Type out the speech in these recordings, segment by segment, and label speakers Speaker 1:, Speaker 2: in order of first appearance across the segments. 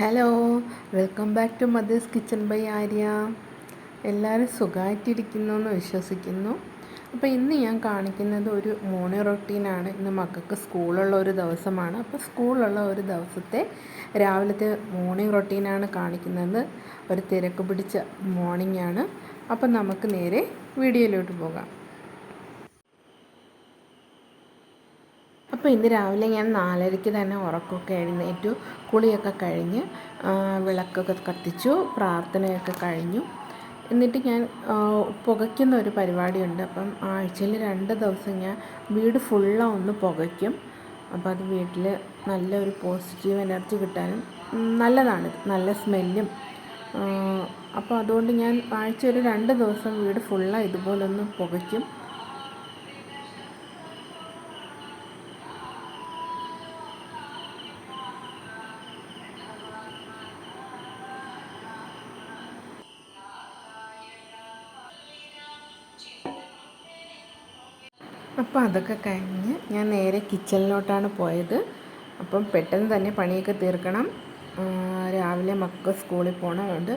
Speaker 1: Hello welcome back to mother's kitchen by Arya എല്ലാവരും സുഖമായിട്ടിരിക്കുന്നു എന്ന് വിശ്വസിക്കുന്നു. അപ്പോൾ ഇന്ന് ഞാൻ കാണിക്കുന്നത് ഒരു മോർണിംഗ് റൊട്ടീനാണ് ഇന്ന് മക്കൾക്ക് സ്കൂളുള്ള ഒരു ദിവസമാണ്. അപ്പോൾ സ്കൂളുള്ള ഒരു ദിവസത്തെ രാവിലത്തെ മോർണിംഗ് റൊട്ടീനാണ് കാണിക്കുന്നത്. ഒരു തിരക്ക് പിടിച്ച മോർണിംഗ് ആണ്. അപ്പം നമുക്ക് നേരെ വീഡിയോയിലോട്ട് പോകാം. അപ്പോൾ ഇന്ന് രാവിലെ ഞാൻ നാലരയ്ക്ക് തന്നെ ഉറക്കമൊക്കെ എഴുന്നേറ്റു കുളിയൊക്കെ കഴിഞ്ഞ് വിളക്കൊക്കെ കത്തിച്ചു പ്രാർത്ഥനയൊക്കെ കഴിഞ്ഞു. എന്നിട്ട് ഞാൻ പുകയ്ക്കുന്ന ഒരു പരിപാടിയുണ്ട്. അപ്പം ആഴ്ചയിൽ രണ്ട് ദിവസം ഞാൻ വീട് ഫുള്ളാ ഒന്ന് പുകയ്ക്കും. അപ്പോൾ അത് വീട്ടിൽ നല്ലൊരു പോസിറ്റീവ് എനർജി കിട്ടാനും നല്ലതാണ് നല്ല സ്മെല്ലും അപ്പോൾ അതുകൊണ്ട് ഞാൻ ആഴ്ച ഒരു രണ്ട് ദിവസം വീട് ഫുള്ളാ ഇതുപോലൊന്ന് പുകയ്ക്കും. അപ്പോൾ അതൊക്കെ കഴിഞ്ഞ് ഞാൻ നേരെ കിച്ചണിലോട്ടാണ് പോയത്. അപ്പം പെട്ടെന്ന് തന്നെ പണിയൊക്കെ തീർക്കണം. രാവിലെ മക്കൾ സ്കൂളിൽ പോകണം അതുകൊണ്ട്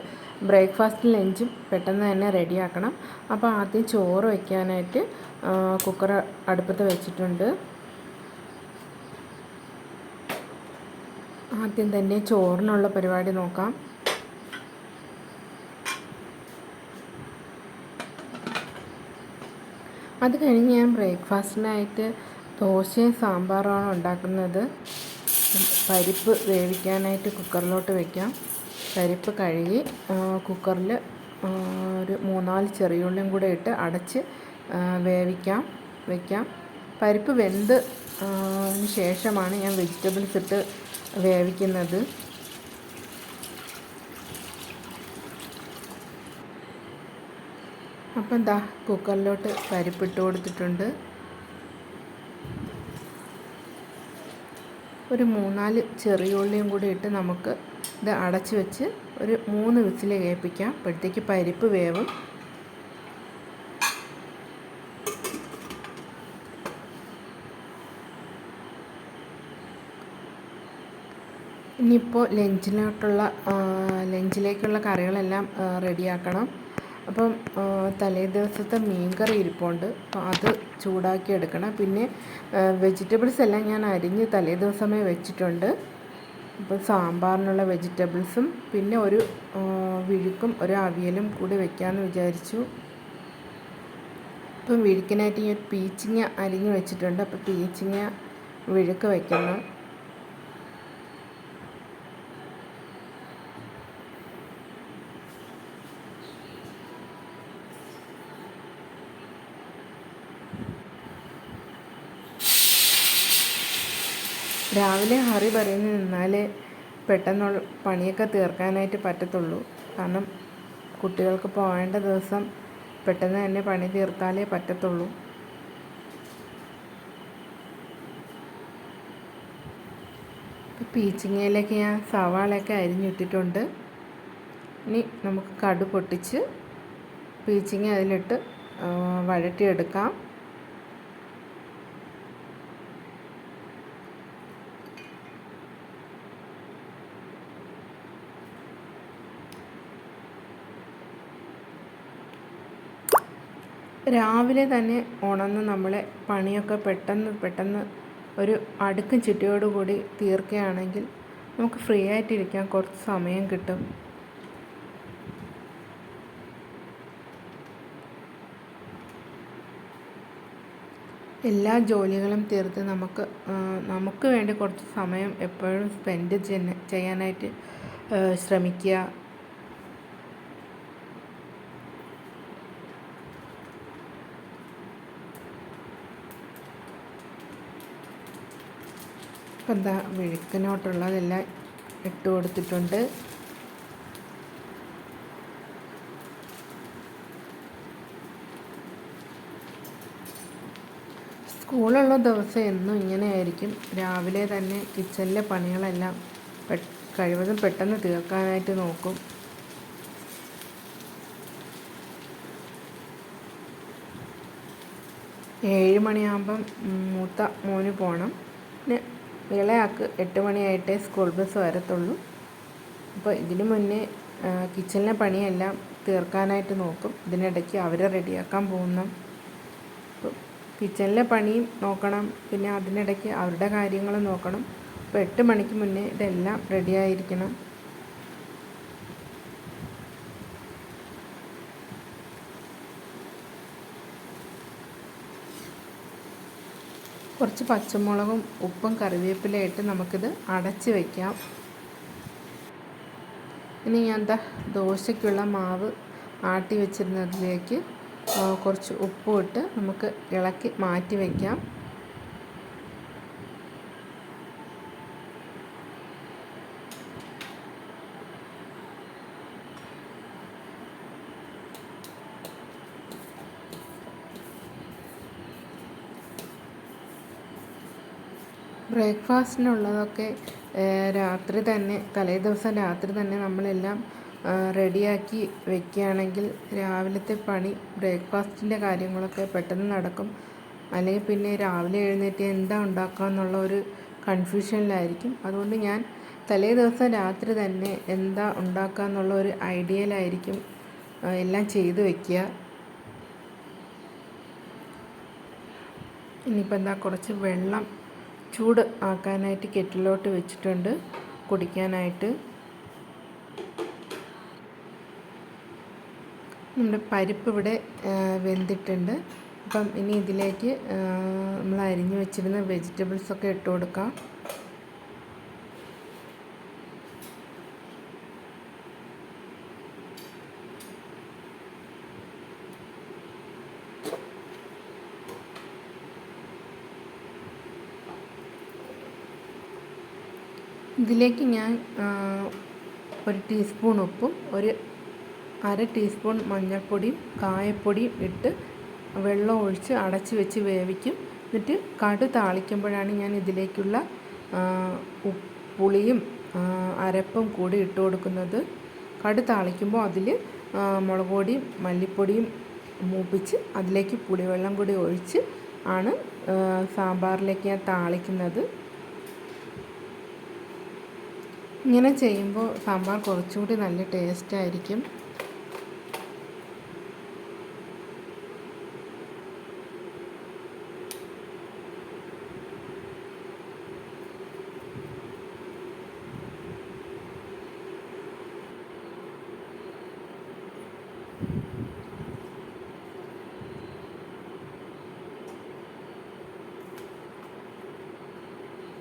Speaker 1: ബ്രേക്ക്ഫാസ്റ്റും ലഞ്ചും പെട്ടെന്ന് തന്നെ റെഡിയാക്കണം. അപ്പോൾ ആദ്യം ചോറ് വയ്ക്കാനായിട്ട് കുക്കർ അടുപ്പത്ത് വെച്ചിട്ടുണ്ട്. ആദ്യം തന്നെ ചോറിനുള്ള പരിപാടി നോക്കാം. അത് കഴിഞ്ഞ് ഞാൻ ബ്രേക്ക്ഫാസ്റ്റിനായിട്ട് ദോശയും സാമ്പാറുമാണ് ഉണ്ടാക്കുന്നത്. പരിപ്പ് വേവിക്കാനായിട്ട് കുക്കറിലോട്ട് വയ്ക്കാം പരിപ്പ് കഴുകി കുക്കറിൽ ഒരു മൂന്നാൽ ചെറിയുള്ളിയും കൂടെ ഇട്ട് അടച്ച് വേവിക്കാം വയ്ക്കാം പരിപ്പ് വെന്ത് ശേഷമാണ് ഞാൻ വെജിറ്റബിൾസ് ഇട്ട് വേവിക്കുന്നത്. അപ്പം എന്താ കുക്കറിലോട്ട് പരിപ്പിട്ട് കൊടുത്തിട്ടുണ്ട്. ഒരു മൂന്നാൽ ചെറിയ ഉള്ളിയും കൂടി ഇട്ട് നമുക്ക് ഇത് അടച്ച് വെച്ച് ഒരു മൂന്ന് വിസിൽ കേൾപ്പിക്കാം. അപ്പോഴത്തേക്ക് പരിപ്പ് വേവും. ഇനിയിപ്പോൾ ലഞ്ചിലോട്ടുള്ള ലഞ്ചിലേക്കുള്ള കറികളെല്ലാം റെഡിയാക്കണം. അപ്പം തലേ ദിവസത്തെ മീൻകറി ഇരിപ്പുണ്ട്. അപ്പോൾ അത് ചൂടാക്കി എടുക്കണം. പിന്നെ വെജിറ്റബിൾസ് എല്ലാം ഞാൻ അരിഞ്ഞ് തലേ ദിവസമേ വെച്ചിട്ടുണ്ട്. അപ്പോൾ സാമ്പാറിനുള്ള വെജിറ്റബിൾസും പിന്നെ ഒരു വിഴുക്കും ഒരു അവിയലും കൂടി വെക്കാമെന്ന് വിചാരിച്ചു. ഇപ്പം വിഴുക്കിനായിട്ട് ഞാൻ പീച്ചിങ്ങ അരിഞ്ഞ് വെച്ചിട്ടുണ്ട്. അപ്പോൾ പീച്ചിങ്ങ വിഴുക്ക് വയ്ക്കണം രാവിലെ ഹറി പറയുന്ന നിന്നാലേ പെട്ടെന്ന് പണിയൊക്കെ തീർക്കാനായിട്ട് പറ്റത്തുള്ളൂ. കാരണം കുട്ടികൾക്ക് പോകേണ്ട ദിവസം പെട്ടെന്ന് തന്നെ പണി തീർത്താലേ പറ്റത്തുള്ളൂ. പീച്ചിങ്ങയിലേക്ക് ഞാൻ സവാളയൊക്കെ അരിഞ്ഞിട്ടിട്ടുണ്ട്. ഇനി നമുക്ക് കടു പൊട്ടിച്ച് പീച്ചിങ്ങ അതിലിട്ട് വഴറ്റിയെടുക്കാം. രാവിലെ തന്നെ ഉണർന്ന് നമ്മളെ പണിയൊക്കെ പെട്ടെന്ന് പെട്ടെന്ന് ഒരു അടുക്കും ചിട്ടയോടുകൂടി തീർക്കുകയാണെങ്കിൽ നമുക്ക് ഫ്രീ ആയിട്ടിരിക്കാൻ കുറച്ച് സമയം കിട്ടും. എല്ലാ ജോലികളും തീർത്ത് നമുക്ക് നമുക്ക് വേണ്ടി കുറച്ച് സമയം എപ്പോഴും സ്പെൻഡ് ചെയ്യാനായിട്ട് ശ്രമിക്കുക. അപ്പം എന്താ വിഴുക്കിനോട്ടുള്ളതെല്ലാം ഇട്ട് കൊടുത്തിട്ടുണ്ട്. സ്കൂളുള്ള ദിവസം എന്നും ഇങ്ങനെയായിരിക്കും. രാവിലെ തന്നെ കിച്ചണിലെ പണികളെല്ലാം കഴിവതും പെട്ടെന്ന് തീർക്കാനായിട്ട് നോക്കും. ഏഴ് മണിയാകുമ്പം മൂത്ത മോന് പോകണം പിന്നെ ഇളയാൾക്ക് എട്ട് മണിയായിട്ടേ സ്കൂൾ ബസ് വരത്തുള്ളൂ. അപ്പോൾ ഇതിനു മുന്നേ കിച്ചണിലെ പണിയെല്ലാം തീർക്കാനായിട്ട് നോക്കും. ഇതിനിടയ്ക്ക് അവരെ റെഡിയാക്കാൻ പോകുന്ന. കിച്ചണിലെ പണിയും നോക്കണം. പിന്നെ അതിനിടയ്ക്ക് അവരുടെ കാര്യങ്ങളും നോക്കണം. അപ്പോൾ എട്ട് മണിക്ക് മുന്നേ ഇതെല്ലാം റെഡിയായിരിക്കണം കുറച്ച് പച്ചമുളകും ഉപ്പും കറിവേപ്പിലയിട്ട് നമുക്കിത് അടച്ച് വയ്ക്കാം ഇനി ഞാൻ എന്താ ദോശയ്ക്കുള്ള മാവ് ആട്ടി വെച്ചിരുന്നതിലേക്ക് കുറച്ച് ഉപ്പും ഇട്ട് നമുക്ക് ഇളക്കി മാറ്റി വയ്ക്കാം ബ്രേക്ക്ഫാസ്റ്റിനുള്ളതൊക്കെ രാത്രി തന്നെ തലേ ദിവസം രാത്രി തന്നെ നമ്മളെല്ലാം റെഡിയാക്കി വെക്കുകയാണെങ്കിൽ രാവിലത്തെ പണി ബ്രേക്ക്ഫാസ്റ്റിന്റെ കാര്യങ്ങളൊക്കെ പെട്ടെന്ന് നടക്കും. അല്ലെങ്കിൽ പിന്നെ രാവിലെ എഴുന്നേറ്റ് എന്താ ഉണ്ടാക്കുക എന്നുള്ള ഒരു കൺഫ്യൂഷനിലായിരിക്കും. അതുകൊണ്ട് ഞാൻ തലേ ദിവസം രാത്രി തന്നെ എന്താ ഉണ്ടാക്കുക എന്നുള്ള ഒരു ഐഡിയയിലായിരിക്കും എല്ലാം ചെയ്തു വെക്കുക. ഇനിയിപ്പോൾ എന്താ കുറച്ച് വെള്ളം ചൂട് ആക്കാനായിട്ട് കെറ്റിലോട്ട് വെച്ചിട്ടുണ്ട്. കുടിക്കാനായിട്ട്. നമ്മുടെ പരിപ്പ് ഇവിടെ വെന്തിട്ടുണ്ട്. അപ്പം ഇനി ഇതിലേക്ക് നമ്മൾ അരിഞ്ഞു വെച്ചിരുന്ന വെജിറ്റബിൾസൊക്കെ ഇട്ട് കൊടുക്കാം. ഇതിലേക്ക് ഞാൻ ഒരു ടീസ്പൂൺ ഉപ്പും ഒരു അര ടീസ്പൂൺ മഞ്ഞൾപ്പൊടിയും കായപ്പൊടിയും ഇട്ട് വെള്ളം ഒഴിച്ച് അടച്ച് വെച്ച് വേവിക്കും. എന്നിട്ട് കടു താളിക്കുമ്പോഴാണ് ഞാൻ ഇതിലേക്കുള്ള പുളിയും അരപ്പും കൂടി ഇട്ട് കൊടുക്കുന്നത്. കടു താളിക്കുമ്പോൾ അതിൽ മുളക് പൊടിയും മല്ലിപ്പൊടിയും മൂപ്പിച്ച് അതിലേക്ക് പുളിവെള്ളം കൂടി ഒഴിച്ച് ആണ് സാമ്പാറിലേക്ക് ഞാൻ താളിക്കുന്നത്. ഇങ്ങനെ ചെയ്യുമ്പോൾ സാമ്പാർ കുറച്ചുകൂടി നല്ല ടേസ്റ്റ് ആയിരിക്കും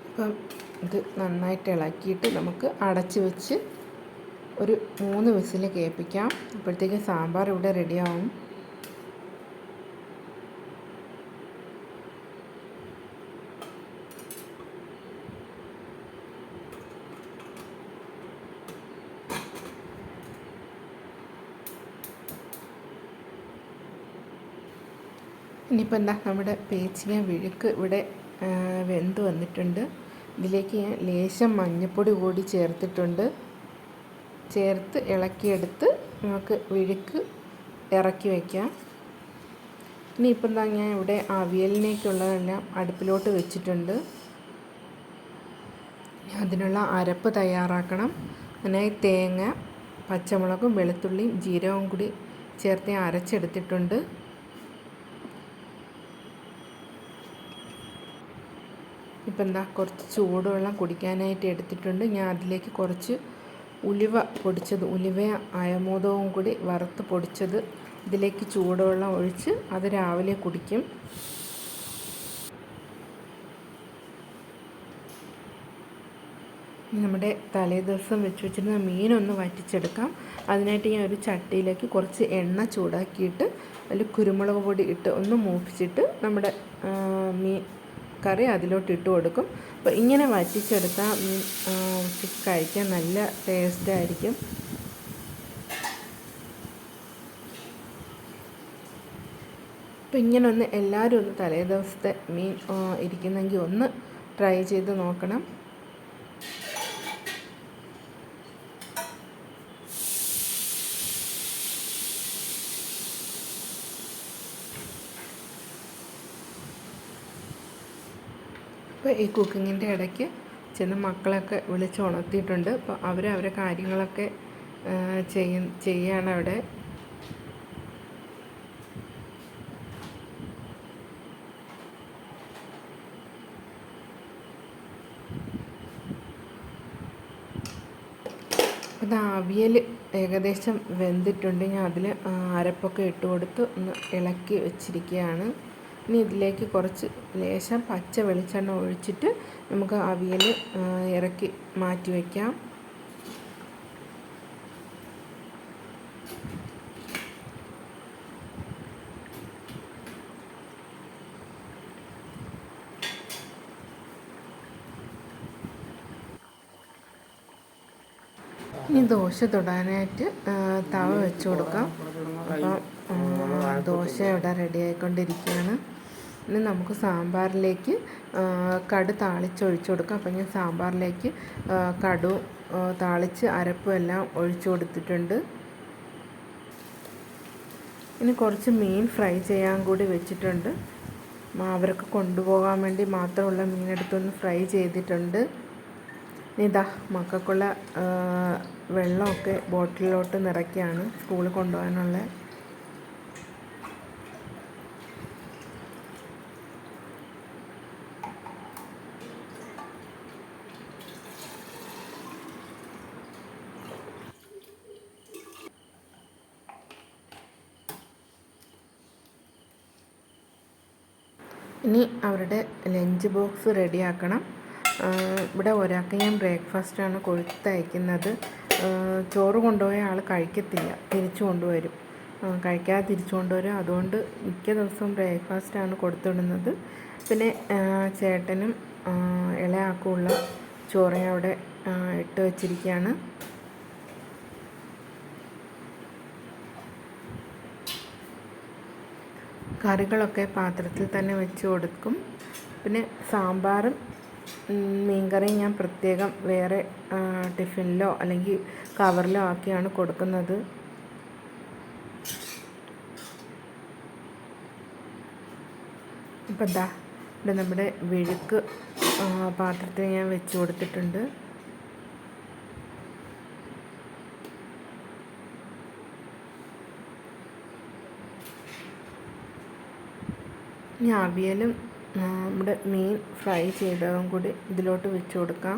Speaker 1: ഇപ്പം ഇത് നന്നായിട്ട് ഇളക്കിയിട്ട് നമുക്ക് അടച്ച് വെച്ച് ഒരു മൂന്ന് വിസിൽ കേൾപ്പിക്കാം. അപ്പോഴത്തേക്ക് സാമ്പാർ ഇവിടെ റെഡിയാവും. ഇനിയിപ്പോൾ എന്താ നമ്മുടെ പേച്ചിങ്ങ വിഴുക്ക് ഇവിടെ വെന്ത് വന്നിട്ടുണ്ട്. ഇതിലേക്ക് ഞാൻ ലേശം മഞ്ഞൾപ്പൊടി കൂടി ചേർത്തിട്ടുണ്ട്. ചേർത്ത് ഇളക്കിയെടുത്ത് നമുക്ക് വിഴുക്ക് ഇറക്കി വയ്ക്കാം ഇനി ഇപ്പം എന്താ ഞാൻ ഇവിടെ അവിയലിനേക്കുള്ളതെല്ലാം അടുപ്പിലോട്ട് വെച്ചിട്ടുണ്ട്. അതിനുള്ള അരപ്പ് തയ്യാറാക്കണം. അതിനായി തേങ്ങ പച്ചമുളകും വെളുത്തുള്ളിയും ജീരകവും കൂടി ചേർത്ത് അരച്ചെടുത്തിട്ടുണ്ട്. ഇപ്പം എന്താ കുറച്ച് ചൂടുവെള്ളം കുടിക്കാനായിട്ട് എടുത്തിട്ടുണ്ട്. ഞാൻ അതിലേക്ക് കുറച്ച് ഉലുവ പൊടിച്ചത് ഉലുവ അയമോദവും കൂടി വറുത്ത് പൊടിച്ചത് ഇതിലേക്ക് ചൂടുവെള്ളം ഒഴിച്ച് അത് രാവിലെ കുടിക്കും. നമ്മുടെ തലേ ദിവസം വെച്ച് വെച്ചിരുന്ന മീനൊന്ന് വറ്റിച്ചെടുക്കാം. അതിനായിട്ട് ഞാൻ ഒരു ചട്ടിയിലേക്ക് കുറച്ച് എണ്ണ ചൂടാക്കിയിട്ട് അതിൽ കുരുമുളക് പൊടി ഇട്ട് ഒന്ന് മൂപ്പിച്ചിട്ട് നമ്മുടെ മീൻ കറി അതിലോട്ട് ഇട്ട് കൊടുക്കും. അപ്പോൾ ഇങ്ങനെ വറ്റിച്ചെടുത്താൽ ഫിഷ് കഴിക്കാൻ നല്ല ടേസ്റ്റ് ആയിരിക്കും. അപ്പോൾ ഇങ്ങനെ ഒന്ന് എല്ലാവരും ഒന്ന് തലേ ദിവസത്തെ മീൻ ഇരിക്കുന്നെങ്കിൽ ഒന്ന് ട്രൈ ചെയ്ത് നോക്കണം. അപ്പോൾ ഈ കുക്കിങ്ങിന്റെ ഇടയ്ക്ക് ചെന്ന് മക്കളൊക്കെ വിളിച്ച് ഉണർത്തിയിട്ടുണ്ട് അപ്പോൾ അവർ അവരെ കാര്യങ്ങളൊക്കെ ചെയ്യ ചെയ്യാണ് അവിടെ. അത് അവിയൽ ഏകദേശം വെന്തിട്ടുണ്ട്. ഞാൻ അതിൽ അരപ്പൊക്കെ ഇട്ട് കൊടുത്ത് ഒന്ന് ഇളക്കി വെച്ചിരിക്കുകയാണ്. ഇനി ഇതിലേക്ക് കുറച്ച് ലേശം പച്ച വെളിച്ചെണ്ണ ഒഴിച്ചിട്ട് നമുക്ക് അവിയൽ ഇറക്കി മാറ്റി വയ്ക്കാം ഇനി ദോശ തൊടാനായിട്ട് തവ വെച്ച് കൊടുക്കാം. അപ്പം ദോശ ഇവിടെ റെഡി ആയിക്കൊണ്ടിരിക്കുകയാണ് ഇനി നമുക്ക് സാമ്പാറിലേക്ക് കടു താളിച്ചൊഴിച്ചു കൊടുക്കാം. അപ്പം ഞാൻ സാമ്പാറിലേക്ക് കടു താളിച്ച് അരപ്പും എല്ലാം ഒഴിച്ചു കൊടുത്തിട്ടുണ്ട്. ഇനി കുറച്ച് മീൻ ഫ്രൈ ചെയ്യാൻ കൂടി വെച്ചിട്ടുണ്ട്. അവർക്ക് കൊണ്ടുപോകാൻ വേണ്ടി മാത്രമുള്ള മീനെടുത്തൊന്ന് ഫ്രൈ ചെയ്തിട്ടുണ്ട്. ഇതാ മക്കൾക്കുള്ള വെള്ളമൊക്കെ ബോട്ടിലോട്ട് നിറയ്ക്കുകയാണ്. സ്കൂളിൽ കൊണ്ടുപോകാനുള്ള ഇനി അവരുടെ ലഞ്ച് ബോക്സ് റെഡിയാക്കണം. ഇവിടെ ഒരാൾക്ക് ഞാൻ ബ്രേക്ക്ഫാസ്റ്റാണ് കൊടുത്തയക്കുന്നത്. ചോറ് കൊണ്ടുപോയ ആൾ കഴിക്കത്തില്ല. തിരിച്ചു കൊണ്ടുവരും. കഴിക്കാതെ തിരിച്ചു കൊണ്ടുവരും. അതുകൊണ്ട് മിക്ക ദിവസവും ബ്രേക്ക്ഫാസ്റ്റാണ് കൊടുത്തുവിടുന്നത് പിന്നെ ചേട്ടനും ഇളയാക്കുള്ള ചോറ് അവിടെ ഇട്ട് വച്ചിരിക്കുകയാണ്. കറികളൊക്കെ പാത്രത്തിൽ തന്നെ വെച്ച് കൊടുക്കും. പിന്നെ സാമ്പാറും മീൻകറിയും ഞാൻ പ്രത്യേകം വേറെ ടിഫിനിലോ അല്ലെങ്കിൽ കവറിലോ ആക്കിയാണ് കൊടുക്കുന്നത്. ഇപ്പം എന്താ ഇവിടെ നമ്മുടെ വിഴുക്ക് പാത്രത്തിൽ ഞാൻ വെച്ച് കൊടുത്തിട്ടുണ്ട്. ഇനി അവിയലും നമ്മുടെ മീൻ ഫ്രൈ ചെയ്തതും കൂടി ഇതിലോട്ട് വെച്ച് കൊടുക്കാം.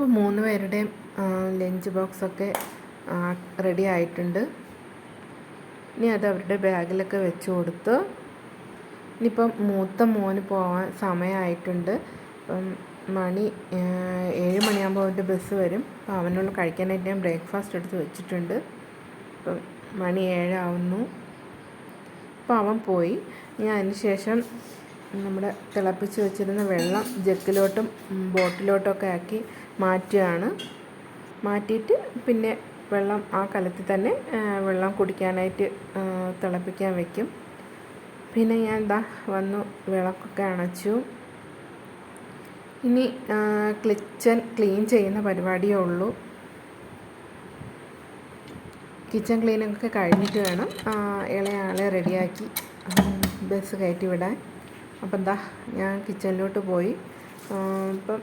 Speaker 1: ഇപ്പോൾ മൂന്ന് പേരുടെയും ലഞ്ച് ബോക്സൊക്കെ റെഡി ആയിട്ടുണ്ട്. ഇനി അത് അവരുടെ ബാഗിലൊക്കെ വെച്ച് കൊടുത്ത് ഇനിയിപ്പം മൂത്ത മോന് പോകാൻ സമയമായിട്ടുണ്ട് ഇപ്പം മണി ഏഴ് മണിയാകുമ്പോൾ അവന്റെ ബസ് വരും. അപ്പോൾ അവനോട് കഴിക്കാനായിട്ട് ഞാൻ ബ്രേക്ക്ഫാസ്റ്റ് എടുത്ത് വെച്ചിട്ടുണ്ട്. ഇപ്പം മണി ഏഴാവുന്നു. അപ്പോൾ അവൻ പോയി. ഞാൻ അതിന് ശേഷം നമ്മുടെ തിളപ്പിച്ച് വെച്ചിരുന്ന വെള്ളം ജക്കിലോട്ടും ബോട്ടിലോട്ടൊക്കെ ആക്കി മാറ്റുകയാണ്. മാറ്റിയിട്ട് പിന്നെ വെള്ളം ആ കലത്തിൽ തന്നെ വെള്ളം കുടിക്കാനായിട്ട് തിളപ്പിക്കാൻ വയ്ക്കും പിന്നെ ഞാൻ എന്താ വന്നു വിളക്കൊക്കെ അണച്ചു. ഇനി കിച്ചൺ ക്ലീൻ ചെയ്യുന്ന പരിപാടിയേ ഉള്ളൂ. കിച്ചൺ ക്ലീനൊക്കെ കഴിഞ്ഞിട്ട് വേണം ഇളയാളെ റെഡിയാക്കി ബസ് കയറ്റി വിടാൻ. അപ്പം എന്താ ഞാൻ കിച്ചണിലോട്ട് പോയി. ഇപ്പം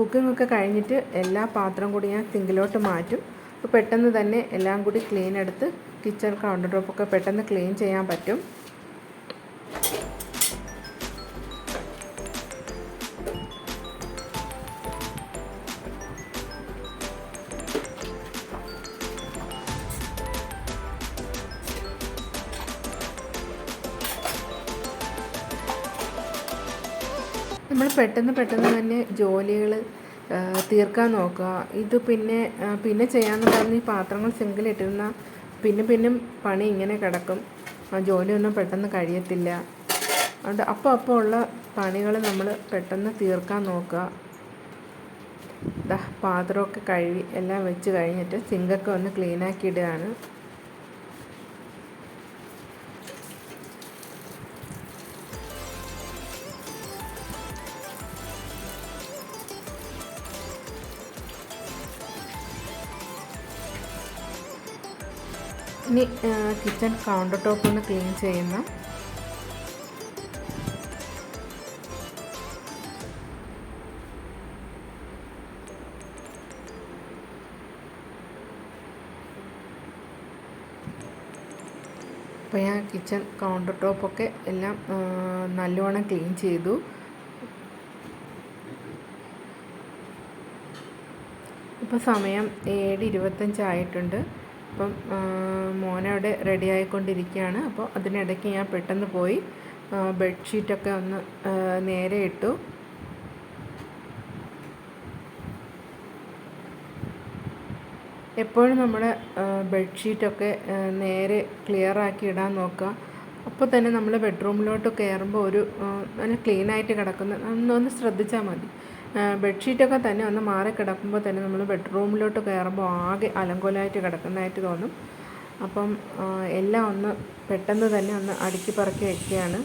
Speaker 1: കുക്കിംഗ് ഒക്കെ കഴിഞ്ഞിട്ട് എല്ലാ പാത്രം കൂടി ഞാൻ സിങ്കിലോട്ട് മാറ്റും. അപ്പോൾ പെട്ടെന്ന് തന്നെ എല്ലാം കൂടി ക്ലീൻ എടുത്ത് കിച്ചൺ കൗണ്ടർ ടോപ്പൊക്കെ പെട്ടെന്ന് ക്ലീൻ ചെയ്യാൻ പറ്റും. പെട്ടെന്ന് പെട്ടെന്ന് തന്നെ ജോലികൾ തീർക്കാൻ നോക്കുക. ഇത് പിന്നെ പിന്നെ ചെയ്യാമെന്ന് പറഞ്ഞ് ഈ പാത്രങ്ങൾ സിങ്കിലിട്ടിരുന്ന പിന്നെ പിന്നെ പണി ഇങ്ങനെ കിടക്കും. ആ ജോലിയൊന്നും പെട്ടെന്ന് കഴിയത്തില്ല. അതുകൊണ്ട് അപ്പോൾ അപ്പോൾ ഉള്ള പണികൾ നമ്മൾ പെട്ടെന്ന് തീർക്കാൻ നോക്കുക. പാത്രമൊക്കെ കഴുകി എല്ലാം വെച്ച് കഴിഞ്ഞിട്ട് സിങ്കൊക്കെ ഒന്ന് ക്ലീനാക്കി ഇടുകയാണ്. ഇനി കിച്ചൺ കൗണ്ടർ ടോപ്പ് ഒന്ന് ക്ലീൻ ചെയ്യുന്ന. അപ്പോൾ ഞാൻ കിച്ചൺ കൗണ്ടർ ടോപ്പൊക്കെ എല്ലാം നല്ലവണ്ണം ക്ലീൻ ചെയ്തു. ഇപ്പോൾ സമയം ഏഴ് ഇരുപത്തഞ്ചായിട്ടുണ്ട് അപ്പം മോനവിടെ റെഡി ആയിക്കൊണ്ടിരിക്കുകയാണ് അപ്പോൾ അതിനിടയ്ക്ക് ഞാൻ പെട്ടെന്ന് പോയി ബെഡ്ഷീറ്റൊക്കെ ഒന്ന് നേരെ ഇട്ടു. എപ്പോഴും നമ്മുടെ ബെഡ്ഷീറ്റൊക്കെ നേരെ ക്ലിയർ ആക്കി ഇടാൻ നോക്കുക. അപ്പോൾ തന്നെ നമ്മൾ ബെഡ്റൂമിലോട്ട് കയറുമ്പോൾ ഒരു നല്ല ക്ലീനായിട്ട് കിടക്കുന്ന ഒന്ന് ശ്രദ്ധിച്ചാൽ മതി. ബെഡ്ഷീറ്റൊക്കെ തന്നെ ഒന്ന് മാറി കിടക്കുമ്പോൾ തന്നെ നമ്മൾ ബെഡ്റൂമിലോട്ട് കയറുമ്പോൾ ആകെ അലങ്കോലമായിട്ട് കിടക്കുന്നതായിട്ട് തോന്നും. അപ്പം എല്ലാം ഒന്ന് പെട്ടെന്ന് തന്നെ ഒന്ന് അടുക്കി പറക്കി വയ്ക്കുകയാണ്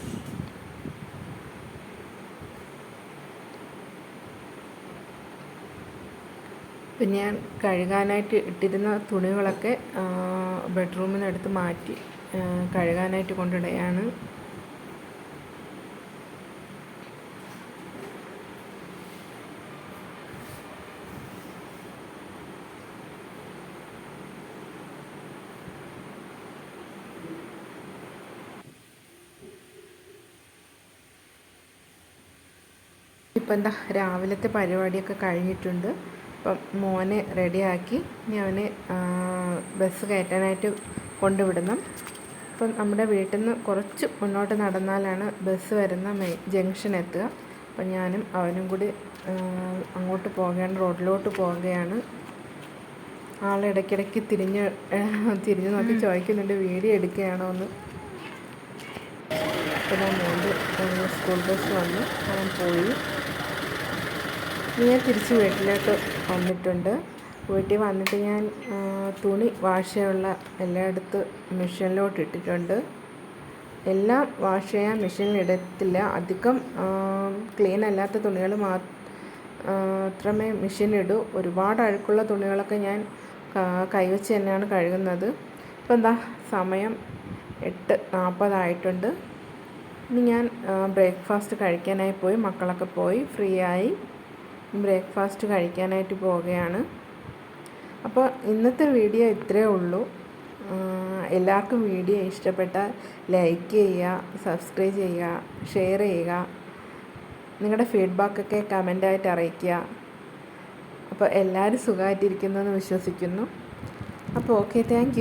Speaker 1: ഇപ്പം ഞാൻ കഴുകാനായിട്ട് ഇട്ടിരുന്ന തുണികളൊക്കെ ബെഡ്റൂമിൽ നിന്ന് എടുത്ത് മാറ്റി കഴുകാനായിട്ട് കൊണ്ടിടുകയാണ് ഇപ്പം എന്താ രാവിലത്തെ പരിപാടിയൊക്കെ കഴിഞ്ഞിട്ടുണ്ട്. അപ്പം മോനെ റെഡിയാക്കി ഇനി അവനെ ബസ് കയറ്റാനായിട്ട് കൊണ്ടുവിടണം. അപ്പം നമ്മുടെ വീട്ടിൽ നിന്ന് കുറച്ച് മുന്നോട്ട് നടന്നാലാണ് ബസ് വരുന്ന മെയിൻ ജംഗ്ഷൻ എത്തുക അപ്പം ഞാനും അവനും കൂടി അങ്ങോട്ട് പോകുകയാണ് റോഡിലോട്ട് പോവുകയാണ്. ആളിടയ്ക്കിടയ്ക്ക് തിരിഞ്ഞ് തിരിഞ്ഞ് നോക്കി ചോദിക്കുന്നുണ്ട് വീഡിയോ എടുക്കുകയാണോ എന്ന്? ഞാൻ മോന്റെ സ്കൂൾ ബസ് വന്നു. അവൻ പോയി. ഞാൻ തിരിച്ച് വീട്ടിലോട്ട് വന്നിട്ടുണ്ട്. വീട്ടിൽ വന്നിട്ട് ഞാൻ തുണി വാഷ് ചെയ്യാനുള്ള എല്ലായിടത്ത് മെഷീനിലോട്ട് ഇട്ടിട്ടുണ്ട്. എല്ലാം വാഷ് ചെയ്യാൻ മെഷീനിൽ ഇടത്തില്ല. അധികം ക്ലീൻ അല്ലാത്ത തുണികൾ മാത്രമേ മെഷീനിടൂ ഒരുപാട് അഴുക്കുള്ള തുണികളൊക്കെ ഞാൻ കൈവച്ച് തന്നെയാണ് കഴുകുന്നത്. ഇപ്പം എന്താ സമയം എട്ട് നാൽപ്പതായിട്ടുണ്ട്. ഇനി ഞാൻ ബ്രേക്ക്ഫാസ്റ്റ് കഴിക്കാനായി പോയി. മക്കളൊക്കെ പോയി. ഫ്രീ ആയി ബ്രേക്ക്ഫാസ്റ്റ് കഴിക്കാനായിട്ട് പോവുകയാണ്. അപ്പോൾ ഇന്നത്തെ വീഡിയോ ഇത്രയേ ഉള്ളൂ. എല്ലാവർക്കും വീഡിയോ ഇഷ്ടപ്പെട്ടാൽ ലൈക്ക് ചെയ്യുക സബ്സ്ക്രൈബ് ചെയ്യുക ഷെയർ ചെയ്യുക നിങ്ങളുടെ ഫീഡ്ബാക്കൊക്കെ കമന്റായിട്ട് അറിയിക്കുക. അപ്പോൾ എല്ലാവരും സുഖമായിട്ടിരിക്കുന്നു എന്ന് വിശ്വസിക്കുന്നു. അപ്പോൾ ഓക്കെ താങ്ക്